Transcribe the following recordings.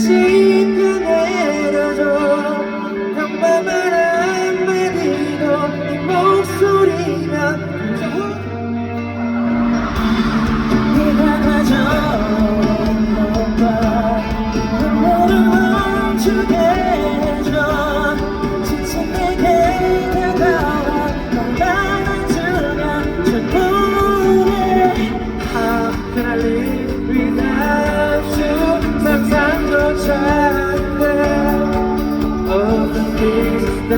see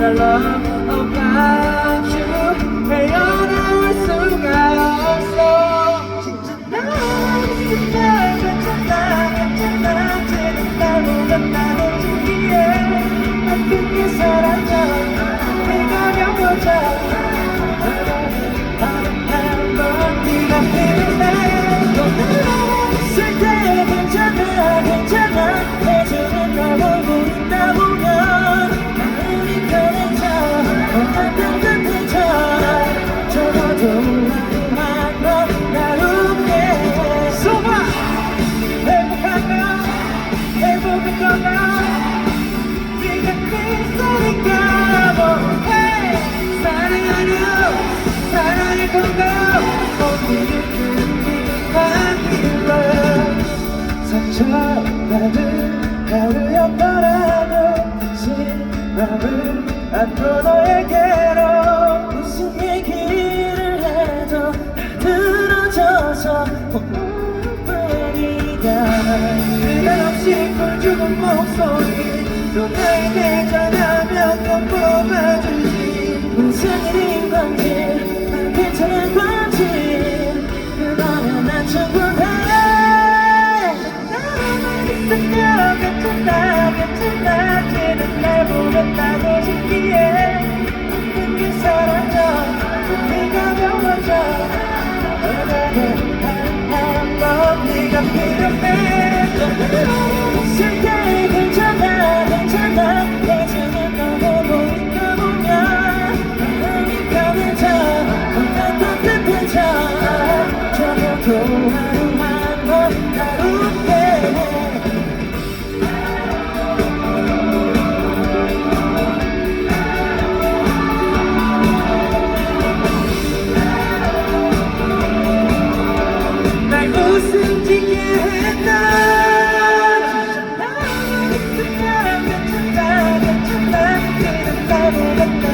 That I love about you. Hey, oh. 나는 하루였더라도 신마음 안고 너에게 무슨 얘기를 해도 다 들어줘서 고마뿐이야 끝없이 굴주는 목소리 또 나에게 전하면 넌 뽑아주지. 무슨 일인 건지 said never let go.